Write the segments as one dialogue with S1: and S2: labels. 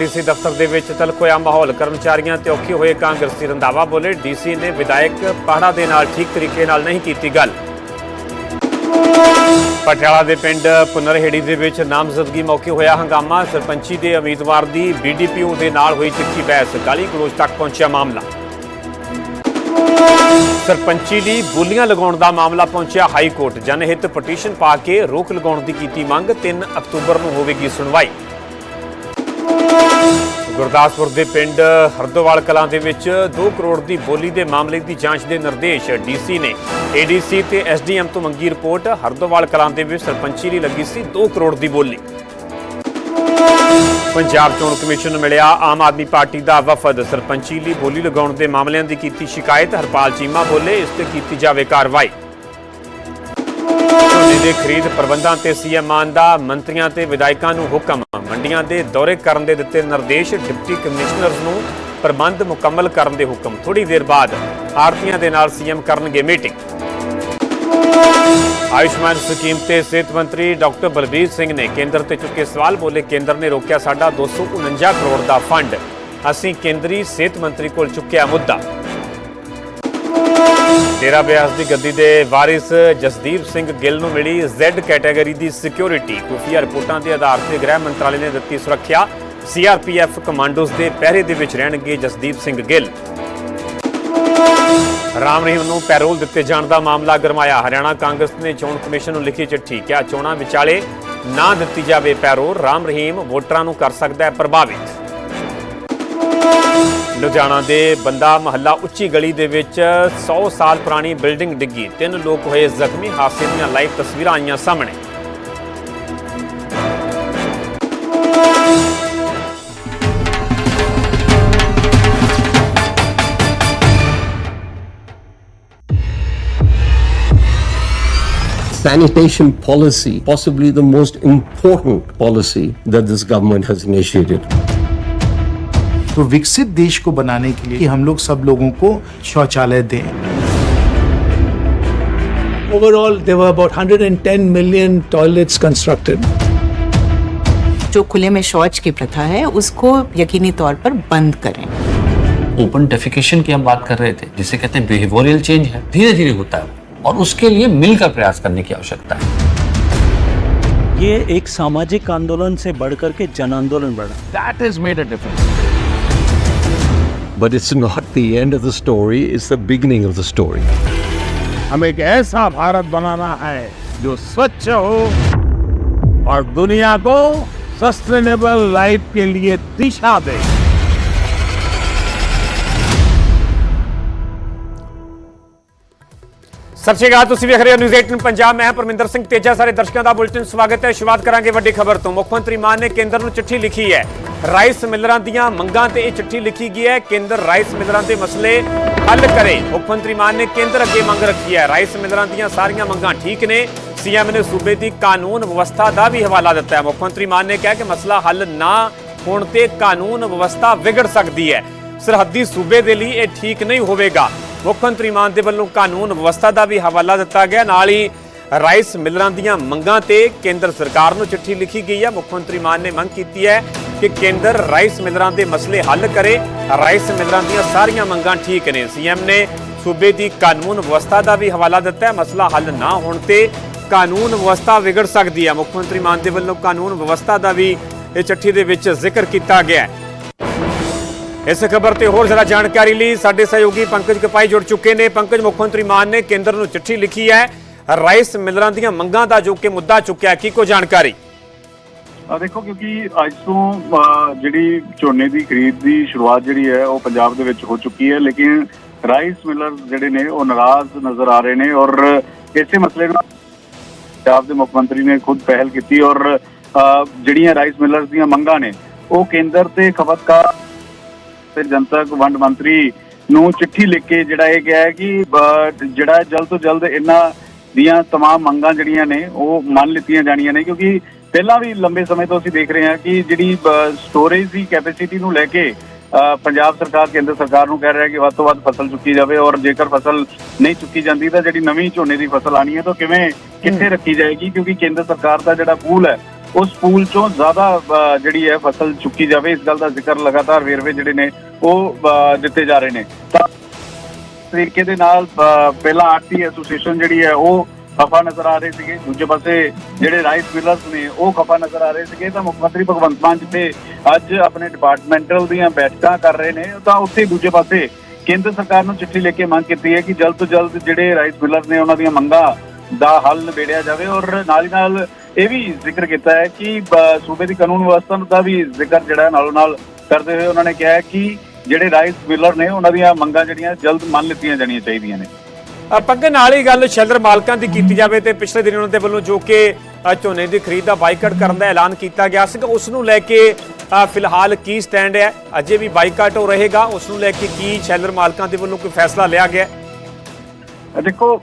S1: DC ਦਫ਼ਤਰ ਦੇ ਵਿੱਚ ਤਲਖੋਇਆ ਮਾਹੌਲ। ਕਰਮਚਾਰੀਆਂ ਤੇ ਔਖੇ ਹੋਏ ਕਾਂਗਰਸੀ ਰੰਧਾਵਾ ਬੋਲੇ ਡੀਸੀ ਨੇ ਵਿਧਾਇਕ ਪਾੜਾ ਦੇ ਨਾਲ ਠੀਕ ਤਰੀਕੇ ਨਾਲ ਨਹੀਂ ਕੀਤੀ ਗੱਲ। ਪਟਿਆਲਾ ਦੇ ਪਿੰਡ ਪੁਨਰਹੇੜੀ ਦੇ ਵਿੱਚ ਨਾਮਜ਼ਦਗੀ ਮੌਕੇ ਹੋਇਆ ਹੰਗਾਮਾ। ਸਰਪੰਚੀ ਦੇ ਉਮੀਦਵਾਰ ਦੀ ਬੀਡੀਪੀਓ ਦੇ ਨਾਲ ਹੋਈ ਤਿੱਖੀ ਬਹਿਸ। ਗਾਲੀ ਗਲੋਚ ਤੱਕ ਪਹੁੰਚਿਆ ਮਾਮਲਾ। ਸਰਪੰਚੀ ਦੀ ਬੋਲੀਆਂ ਲਗਾਉਣ ਦਾ ਮਾਮਲਾ ਪਹੁੰਚਿਆ ਹਾਈ ਕੋਰਟ ਜਨਹਿਤ ਪਟੀਸ਼ਨ ਪਾ ਕੇ ਰੋਕ ਲਗਾਉਣ ਦੀ ਕੀਤੀ ਮੰਗ। 3 ਅਕਤੂਬਰ ਨੂੰ ਹੋਵੇਗੀ ਸੁਣਵਾਈ। ਗੁਰਦਾਸਪੁਰ ਦੇ ਪਿੰਡ ਹਰਦੋਵਾਲ ਕਲਾਂ ਦੇ ਵਿੱਚ 2 ਕਰੋੜ ਦੀ ਬੋਲੀ ਦੇ ਮਾਮਲੇ ਦੀ ਜਾਂਚ ਦੇ ਨਿਰਦੇਸ਼ ਡੀਸੀ ਨੇ। ਏਡੀਸੀ ਤੇ ਐਸਡੀਐਮ ਤੋਂ ਮੰਗੀ ਰਿਪੋਰਟ, ਹਰਦੋਵਾਲ ਕਲਾਂ ਦੇ ਵਿੱਚ ਸਰਪੰਚੀ ਲਈ ਲੱਗੀ ਸੀ 2 ਕਰੋੜ ਦੀ ਬੋਲੀ। ਪੰਜਾਬ ਚੋਣ ਕਮਿਸ਼ਨ ਨੂੰ ਮਿਲਿਆ, ਆਮ ਆਦਮੀ ਪਾਰਟੀ ਦਾ ਵਫਦ। ਸਰਪੰਚੀ ਲਈ ਬੋਲੀ ਲਗਾਉਣ ਦੇ ਮਾਮਲਿਆਂ ਦੀ ਕੀਤੀ ਸ਼ਿਕਾਇਤ, ਹਰਪਾਲ ਚੀਮਾ ਬੋਲੇ, ਇਸ ਤੇ ਕੀਤੀ ਜਾਵੇ ਕਾਰਵਾਈ। ਦੇ ਖਰੀਦ ਪ੍ਰਬੰਧਾਂ ਤੇ ਸੀਐਮ ਮਾਨ ਦਾ ਮੰਤਰੀਆਂ ਤੇ ਵਿਧਾਇਕਾਂ ਨੂੰ ਹੁਕਮ। ਮੰਡੀਆਂ ਦੇ ਦੌਰੇ ਕਰਨ ਦੇ ਦਿੱਤੇ ਨਿਰਦੇਸ਼ ਡਿਪਟੀ ਕਮਿਸ਼ਨਰਜ਼ ਨੂੰ ਪ੍ਰਬੰਧ ਮੁਕੰਮਲ ਕਰਨ ਦੇ ਹੁਕਮ। ਥੋੜੀ ਦੇਰ ਬਾਅਦ ਆੜਤੀਆਂ ਦੇ ਨਾਲ ਸੀਐਮ ਕਰਨਗੇ ਮੀਟਿੰਗ। ਆਯੁਸ਼ਮਾਨ ਸਕੀਮ ਤੇ ਸਿਹਤ ਮੰਤਰੀ ਡਾਕਟਰ ਬਲਬੀਰ ਸਿੰਘ ਨੇ ਕੇਂਦਰ ਤੇ ਚੁੱਕੇ ਸਵਾਲ ਬੋਲੇ ਕੇਂਦਰ ਨੇ ਰੋਕਿਆ ਸਾਡਾ 249 ਕਰੋੜ ਦਾ ਫੰਡ। ਅਸੀਂ ਕੇਂਦਰੀ ਸਿਹਤ ਮੰਤਰੀ ਕੋਲ ਚੁੱਕਿਆ ਮੁੱਦਾ। ਡੇਰਾ ਬਿਆਸ ਦੀ ਗੱਦੀ ਦੇ ਵਾਰਿਸ ਜਸਦੀਪ ਸਿੰਘ ਗਿੱਲ ਨੂੰ ਮਿਲੀ Z ਕੈਟਾਗਰੀ ਦੀ ਸਿਕਿਉਰਿਟੀ ਖੁਫੀਆ ਰਿਪੋਰਟਾਂ ਦੇ ਆਧਾਰ ਤੇ ਗ੍ਰਹਿ ਮੰਤਰਾਲੇ ਨੇ ਦਿੱਤੀ ਸੁਰੱਖਿਆ। ਸੀਆਰਪੀਐਫ ਕਮਾਂਡੋਜ਼ ਦੇ ਪਹਿਰੇ ਦੇ ਵਿੱਚ ਰਹਿਣਗੇ ਜਸਦੀਪ ਸਿੰਘ ਗਿੱਲ। ਰਾਮ ਰਹੀਮ ਨੂੰ ਪੈਰੋਲ ਦਿੱਤੇ ਜਾਣ ਦਾ ਮਾਮਲਾ ਗਰਮਾਇਆ। ਹਰਿਆਣਾ ਕਾਂਗਰਸ ਨੇ ਚੋਣ ਕਮਿਸ਼ਨ ਨੂੰ ਲਿਖੀ ਚਿੱਠੀ। ਕਿਹਾ ਚੋਣਾਂ ਵਿਚਾਲੇ ਨਾ ਦਿੱਤੀ ਜਾਵੇ ਪੈਰੋਲ। ਰਾਮ ਰਹੀਮ ਵੋਟਰਾਂ ਨੂੰ ਕਰ ਸਕਦਾ ਹੈ ਪ੍ਰਭਾਵਿਤ। ਲੁਧਿਆਣਾ ਦੇ ਬੰਦਾ ਮਹੱਲਾ ਉੱਚੀ ਗਲੀ ਦੇ ਵਿੱਚ 100 ਸਾਲ ਪੁਰਾਣੀ ਬਿਲਡਿੰਗ ਡਿੱਗੀ ਤਿੰਨ ਲੋਕ ਹੋਏ ਜ਼ਖਮੀ ਹਾਦਸੇ ਦੀਆਂ ਲਾਈਵ ਤਸਵੀਰਾਂ ਆਈਆਂ ਸਾਹਮਣੇ
S2: sanitation policy, possibly the most important policy that this government has initiated.
S3: तो विकसित देश को बनाने के लिए कि हम लोग सब लोगों को शौचालय दें।
S4: Overall, there were about 110 million toilets constructed.
S5: जो खुले में शौच की प्रथा है उसको यकीनी तौर पर बंद करें।
S6: ओपन डेफिकेशन की हम बात कर रहे थे जिसे कहते हैं बिहेवियरल चेंज है धीरे धीरे होता है और उसके लिए मिलकर प्रयास करने की आवश्यकता है।
S7: ये एक सामाजिक आंदोलन से बढ़कर के जन आंदोलन बढ़ा।
S6: That is made a difference
S2: But it's not the end of the story, it's the beginning of the story.
S8: हम एक ऐसा भारत बनाना है जो स्वच्छ हो और दुनिया को सस्टेनेबल लाइफ के लिए दिशा दे
S1: ਸਤਿ ਸ਼੍ਰੀ ਅਕਾਲ, ਤੁਸੀਂ ਵੇਖ ਰਹੇ ਹੋ ਨਿਊਜ਼ 18 ਪੰਜਾਬ। ਮੈਂ ਪਰਮਿੰਦਰ ਸਿੰਘ ਤੇਜਾ। ਸਾਰੇ ਦਰਸ਼ਕਾਂ ਦਾ ਬੁਲੇਟਿਨ ਸਵਾਗਤ ਹੈ। ਸ਼ੁਰੂਆਤ ਕਰਾਂਗੇ ਵੱਡੀ ਖਬਰ ਤੋਂ। ਮੁੱਖ ਮੰਤਰੀ ਮਾਨ ਨੇ ਕੇਂਦਰ ਨੂੰ ਚਿੱਠੀ ਲਿਖੀ ਹੈ। ਰਾਈਸ ਮਿਲਰਾਂ ਦੀਆਂ ਮੰਗਾਂ ਤੇ ਇਹ ਚਿੱਠੀ ਲਿਖੀ ਗਈ ਹੈ। ਕੇਂਦਰ ਰਾਈਸ ਮਿਲਰਾਂ ਦੇ ਮਸਲੇ ਹੱਲ ਕਰੇ। ਮੁੱਖ ਮੰਤਰੀ ਮਾਨ ਨੇ ਕੇਂਦਰ ਅੱਗੇ ਮੰਗ ਰੱਖੀ ਹੈ। ਰਾਈਸ ਮਿਲਰਾਂ ਦੀਆਂ ਸਾਰੀਆਂ ਮੰਗਾਂ ਠੀਕ ਨੇ। ਸੀਐਮ ਨੇ ਸੂਬੇ ਦੀ ਕਾਨੂੰਨ ਵਿਵਸਥਾ ਦਾ ਵੀ ਹਵਾਲਾ ਦਿੱਤਾ ਹੈ। ਮੁੱਖ ਮੰਤਰੀ ਮਾਨ ਨੇ ਕਿਹਾ ਕਿ ਮਸਲਾ ਹੱਲ ਨਾ ਹੋਣ ਤੇ ਕਾਨੂੰਨ ਵਿਵਸਥਾ ਵਿਗੜ ਸਕਦੀ ਹੈ। ਸਰਹੱਦੀ ਸੂਬੇ ਦੇ ਲਈ ਇਹ ਠੀਕ ਨਹੀਂ ਹੋਵੇਗਾ। ਮੁੱਖ ਮੰਤਰੀ ਮਾਨ ਦੇ ਵੱਲੋਂ ਕਾਨੂੰਨ ਵਿਵਸਥਾ ਦਾ ਵੀ ਹਵਾਲਾ ਦਿੱਤਾ ਗਿਆ। ਨਾਲ ਹੀ ਰਾਈਸ ਮਿਲਰਾਂ ਦੀਆਂ ਮੰਗਾਂ ਤੇ ਕੇਂਦਰ ਸਰਕਾਰ ਨੂੰ ਚਿੱਠੀ ਲਿਖੀ ਗਈ ਹੈ। ਮੁੱਖ ਮੰਤਰੀ ਮਾਨ ਨੇ ਮੰਗ ਕੀਤੀ ਹੈ ਕਿ ਕੇਂਦਰ ਰਾਈਸ ਮਿਲਰਾਂ ਦੇ ਮਸਲੇ ਹੱਲ ਕਰੇ। ਰਾਈਸ ਮਿਲਰਾਂ ਦੀਆਂ ਸਾਰੀਆਂ ਮੰਗਾਂ ਠੀਕ ਨੇ। ਸੀਐਮ ਨੇ ਸੂਬੇ ਦੀ ਕਾਨੂੰਨ ਵਿਵਸਥਾ ਦਾ ਵੀ ਹਵਾਲਾ ਦਿੱਤਾ ਹੈ। ਮਸਲਾ ਹੱਲ ਨਾ ਹੋਣ ਤੇ ਕਾਨੂੰਨ ਵਿਵਸਥਾ ਵਿਗੜ ਸਕਦੀ ਹੈ। ਮੁੱਖ ਮੰਤਰੀ ਮਾਨ ਦੇ ਵੱਲੋਂ ਕਾਨੂੰਨ ਵਿਵਸਥਾ ਦਾ ਵੀ ਇਹ ਚਿੱਠੀ ਦੇ ਵਿੱਚ ਜ਼ਿਕਰ ਕੀਤਾ ਗਿਆ ਹੈ। ਇਸ ਖਬਰ ਤੇ ਹੋਰ ਜ਼ਿਆਦਾ ਜਾਣਕਾਰੀ ਲਈ ਸਾਡੇ ਸਹਿਯੋਗੀ ਪੰਕਜ ਕਪਾਈ ਜੁੜ ਚੁੱਕੇ ਨੇ। ਪੰਕਜ ਮੁੱਖ ਮੰਤਰੀ ਮਾਨ ਨੇ ਕੇਂਦਰ ਨੂੰ ਚਿੱਠੀ ਲਿਖੀ ਹੈ। ਰਾਈਸ ਮਿਲਰਾਂ ਦੀਆਂ ਮੰਗਾਂ ਦਾ ਜੋ ਕਿ ਮੁੱਦਾ ਚੁੱਕਿਆ, ਕੀ ਕੋ ਜਾਣਕਾਰੀ?
S9: ਦੇਖੋ, ਕਿਉਂਕਿ ਅੱਜ ਤੋਂ ਜਿਹੜੀ ਝੋਨੇ ਦੀ ਖਰੀਦ ਦੀ ਸ਼ੁਰੂਆਤ ਜਿਹੜੀ ਹੈ, ਉਹ ਪੰਜਾਬ ਦੇ ਵਿੱਚ ਹੋ ਚੁੱਕੀ ਹੈ। ਲੇਕਿਨ ਰਾਈਸ ਮਿਲਰ ਜਿਹੜੇ ਨੇ, ਉਹ ਨਾਰਾਜ਼ ਨਜ਼ਰ ਆ ਰਹੇ ਨੇ ਔਰ ਇਸੇ ਮਸਲੇ ਨੂੰ ਪੰਜਾਬ ਦੇ ਮੁੱਖ ਮੰਤਰੀ ਨੇ ਖੁਦ ਪਹਿਲ ਕੀਤੀ ਔਰ ਜਿਹੜੀਆਂ ਰਾਈਸ ਮਿਲਰਸ ਦੀਆਂ ਮੰਗਾਂ ਨੇ, ਉਹ ਕੇਂਦਰ ਤੇ ਖਪਤਕਾਰ ਤੇ ਜਨਤਕ ਵੰਡ ਮੰਤਰੀ ਨੂੰ ਚਿੱਠੀ ਲਿਖ ਕੇ ਜਿਹੜਾ ਇਹ ਕਿਹਾ ਹੈ ਕਿ ਅਹ, ਜਿਹੜਾ ਜਲਦ ਤੋਂ ਜਲਦ ਇਹਨਾਂ ਦੀਆਂ तमाम ਮੰਗਾਂ ਜਿਹੜੀਆਂ ਨੇ ਉਹ ਮੰਨ ਲਿੱਤੀਆਂ ਜਾਣੀਆਂ ਨੇ ਕਿਉਂਕਿ ਪਹਿਲਾਂ ਵੀ ਲੰਬੇ ਸਮੇਂ ਤੋਂ ਅਸੀਂ ਦੇਖ ਰਹੇ ਹਾਂ ਕਿ ਜਿਹੜੀ ਸਟੋਰੇਜ ਦੀ ਕੈਪੈਸਿਟੀ ਨੂੰ ਲੈ ਕੇ ਅਹ, ਪੰਜਾਬ ਸਰਕਾਰ ਕੇਂਦਰ ਸਰਕਾਰ ਨੂੰ ਕਹਿ ਰਿਹਾ ਹੈ ਕਿ ਵੱਧ ਤੋਂ ਵੱਧ ਫਸਲ ਚੁੱਕੀ ਜਾਵੇ ਔਰ ਜੇਕਰ ਫਸਲ ਨਹੀਂ ਚੁੱਕੀ ਜਾਂਦੀ ਤਾਂ ਜਿਹੜੀ ਨਵੀਂ ਝੋਨੇ ਦੀ ਫਸਲ ਆਣੀ ਹੈ ਤਾਂ ਕਿਵੇਂ ਕਿੱਥੇ ਰੱਖੀ ਜਾਏਗੀ ਕਿਉਂਕਿ ਕੇਂਦਰ ਸਰਕਾਰ ਦਾ ਜਿਹੜਾ ਪੂਲ ਹੈ ਉਸ ਪੂਲ ਚੋਂ ਜ਼ਿਆਦਾ ਅ, ਜਿਹੜੀ ਹੈ ਫਸਲ ਚੁੱਕੀ ਜਾਵੇ ਇਸ ਗੱਲ ਦਾ ਜ਼ਿਕਰ ਲਗਾਤਾਰ ਵੇਰਵੇ ਜਿਹੜੇ ਨੇ ਉਹ ਦਿੱਤੇ ਜਾ ਰਹੇ ਨੇ। ਤਾਂ ਤਰੀਕੇ ਦੇ ਨਾਲ ਪਹਿਲਾਂ ਆਰਟੀ ਐਸੋਸੀਏਸ਼ਨ ਜਿਹੜੀ ਹੈ, ਉਹ ਖਫਾ ਨਜ਼ਰ ਆ ਰਹੇ ਸੀਗੇ। ਦੂਜੇ ਪਾਸੇ ਜਿਹੜੇ ਰਾਈਸ ਮਿਲਰਸ ਨੇ, ਉਹ ਖਫਾ ਨਜ਼ਰ ਆ ਰਹੇ ਸੀਗੇ। ਤਾਂ ਮੁੱਖ ਮੰਤਰੀ ਭਗਵੰਤ ਮਾਨ ਜਿੱਥੇ ਅੱਜ ਆਪਣੇ ਡਿਪਾਰਟਮੈਂਟਲ ਦੀਆਂ ਬੈਠਕਾਂ ਕਰ ਰਹੇ ਨੇ, ਤਾਂ ਉੱਥੇ ਦੂਜੇ ਪਾਸੇ ਕੇਂਦਰ ਸਰਕਾਰ ਨੂੰ ਚਿੱਠੀ ਲਿਖ ਕੇ ਮੰਗ ਕੀਤੀ ਹੈ ਕਿ ਜਲਦ ਤੋਂ ਜਲਦ ਜਿਹੜੇ ਰਾਈਸ ਮਿਲਰ ਨੇ, ਉਹਨਾਂ ਦੀਆਂ ਮੰਗਾਂ ਦਾ ਹੱਲ ਨਿਬੇੜਿਆ ਜਾਵੇ। ਔਰ ਨਾਲ ਹੀ ਨਾਲ ਇਹ ਵੀ ਜ਼ਿਕਰ ਕੀਤਾ ਹੈ ਕਿ ਸੂਬੇ ਦੀ ਕਾਨੂੰਨ ਵਿਵਸਥਾ ਦਾ ਵੀ ਜ਼ਿਕਰ ਜਿਹੜਾ ਨਾਲੋਂ ਨਾਲ ਕਰਦੇ ਹੋਏ ਉਹਨਾਂ ਨੇ ਕਿਹਾ ਹੈ ਕਿ ਜਿਹੜੇ ਰਾਈਸ ਮਿਲਰ ਨੇ ਉਹਨਾਂ ਦੀਆਂ ਮੰਗਾਂ ਜਿਹੜੀਆਂ ਜਲਦ ਮੰਨ ਲਿੱਤੀਆਂ ਜਾਣੀਆਂ ਚਾਹੀਦੀਆਂ ਨੇ।
S1: ਪੱਗੇ ਨਾਲ ਹੀ ਗੱਲ ਸ਼ੈਲਰ ਮਾਲਕਾਂ ਦੀ ਕੀਤੀ ਜਾਵੇ ਤੇ ਪਿਛਲੇ ਦਿਨ ਉਹਨਾਂ ਦੇ ਵੱਲੋਂ ਜੋ ਕਿ ਝੋਨੇ ਦੀ ਖਰੀਦ ਦਾ ਬਾਈਕਾਟ ਕਰਨ ਦਾ ਐਲਾਨ ਕੀਤਾ ਗਿਆ ਸੀ ਉਸ ਨੂੰ ਲੈ ਕੇ ਫਿਲਹਾਲ ਕੀ ਸਟੈਂਡ ਹੈ? ਅਜੇ ਵੀ ਬਾਈਕਾਟ ਹੋ ਰਹੇਗਾ ਉਸ ਨੂੰ ਲੈ ਕੇ ਕੀ ਸ਼ੈਲਰ ਮਾਲਕਾਂ ਦੇ ਵੱਲੋਂ ਕੋਈ ਫੈਸਲਾ ਲਿਆ ਗਿਆ?
S9: ਦੇਖੋ